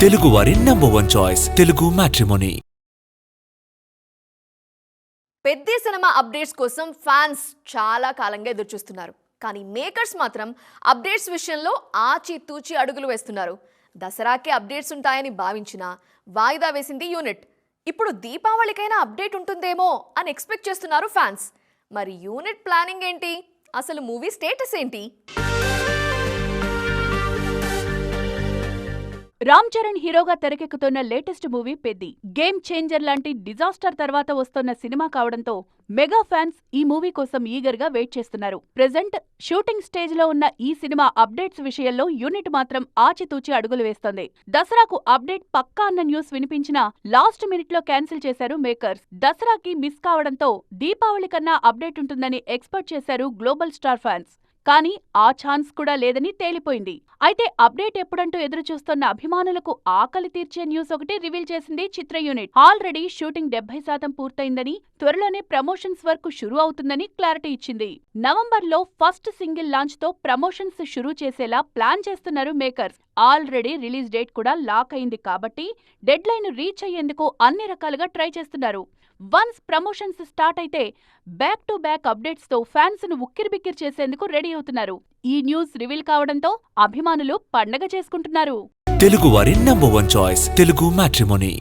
తెలుగువారి number one choice Telugu matrimony పెద్ద cinema updates కోసం ఫ్యాన్స్ చాలా కాలంగా ఎదురుచూస్తున్నారు కానీ మేకర్స్ మాత్రం అప్డేట్స్ విషయంలో ఆచితూచి అడుగులు వేస్తున్నారు. దసరాకే అప్డేట్స్ ఉంటాయని భావించిన వాయిదా వేసింది యూనిట్. ఇప్పుడు దీపావళికైనా అప్డేట్ ఉంటుందేమో అని ఎక్స్పెక్ట్ చేస్తున్నారు ఫ్యాన్స్. మరి యూనిట్ ప్లానింగ్ ఏంటి? అసలు మూవీ స్టేటస్ ఏంటి? రామ్ చరణ్ హీరోగా తెరకెక్కుతున్న latest movie Peddi. Game changer లాంటి డిజాస్టర్ తర్వాత వస్తున్న సినిమా కావడంతో మెగా ఫ్యాన్స్ ఈ మూవీ కోసం ఈగర్గా వెయిట్ చేస్తున్నారు. ప్రెజెంట్ షూటింగ్ స్టేజ్లో ఉన్న ఈ సినిమా అప్డేట్స్ విషయంలో యూనిట్ మాత్రం ఆచితూచి అడుగులు వేస్తోంది. దసరాకు అప్డేట్ పక్కా అన్న న్యూస్ వినిపించినా లాస్ట్ మినిట్లో క్యాన్సిల్ చేశారు మేకర్స్. దసరాకి మిస్ కావడంతో దీపావళి కన్నా అప్డేట్ ఉంటుందని ఎక్స్పెక్ట్ చేశారు గ్లోబల్ స్టార్ ఫ్యాన్స్. కానీ ఆ ఛాన్స్ కూడా లేదని తేలిపోయింది. అయితే అప్డేట్ ఎప్పుడంటూ ఎదురు చూస్తున్న అభిమానులకు ఆకలి తీర్చే న్యూస్ ఒకటి రివీల్ చేసింది చిత్ర యూనిట్. ఆల్రెడీ షూటింగ్ డెబ్బై శాతం పూర్తయిందని త్వరలోనే ప్రమోషన్స్ వర్క్ షురూ అవుతుందని క్లారిటీ ఇచ్చింది. నవంబర్లో ఫస్ట్ సింగిల్ లాంచ్తో ప్రమోషన్స్ షురూ చేసేలా ప్లాన్ చేస్తున్నారు మేకర్స్. ఆల్రెడీ రిలీజ్ డేట్ కూడా లాక్ అయింది కాబట్టి డెడ్ లైన్ రీచ్ అయ్యేందుకు అన్ని రకాలుగా ట్రై చేస్తున్నారు. వన్స్ ప్రమోషన్స్ స్టార్ట్ అయితే బ్యాక్ టు బ్యాక్ అప్డేట్స్తో ఫ్యాన్స్ను ఉక్కిరిబిక్కిరి చేసేందుకు రెడీ అవుతున్నారు. ఈ న్యూస్ రివీల్ కావడంతో అభిమానులు పండగ చేసుకుంటున్నారు. తెలుగువారి number one choice Telugu matrimony.